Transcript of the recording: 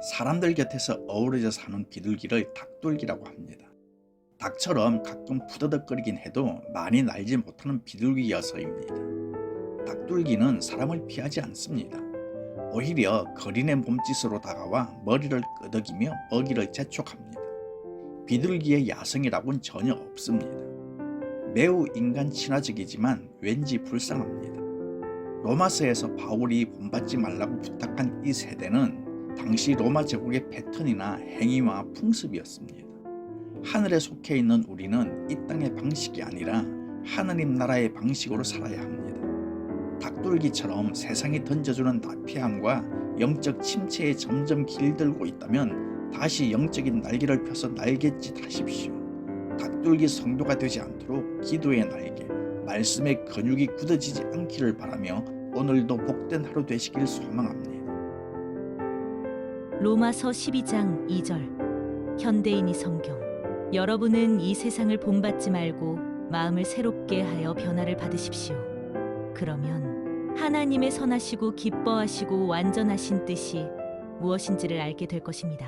사람들 곁에서 어우러져 사는 비둘기를 닭둘기라고 합니다. 닭처럼 가끔 푸더덕거리긴 해도 많이 날지 못하는 비둘기여서입니다. 닭둘기는 사람을 피하지 않습니다. 오히려 거린의 몸짓으로 다가와 머리를 끄덕이며 먹이를 재촉합니다. 비둘기의 야성이라고는 전혀 없습니다. 매우 인간 친화적이지만 왠지 불쌍합니다. 로마서에서 바울이 본받지 말라고 부탁한 이 세대는 당시 로마 제국의 패턴이나 행위와 풍습이었습니다. 하늘에 속해 있는 우리는 이 땅의 방식이 아니라 하느님 나라의 방식으로 살아야 합니다. 닭돌기처럼 세상이 던져주는 나피함과 영적 침체에 점점 길들고 있다면 다시 영적인 날개를 펴서 날갯짓 하십시오. 닭돌기 성도가 되지 않도록 기도의 날개, 말씀의 근육이 굳어지지 않기를 바라며 오늘도 복된 하루 되시길 소망합니다. 로마서 12장 2절 현대인이 성경 여러분은 이 세상을 본받지 말고 마음을 새롭게 하여 변화를 받으십시오. 그러면 하나님의 선하시고 기뻐하시고 완전하신 뜻이 무엇인지를 알게 될 것입니다.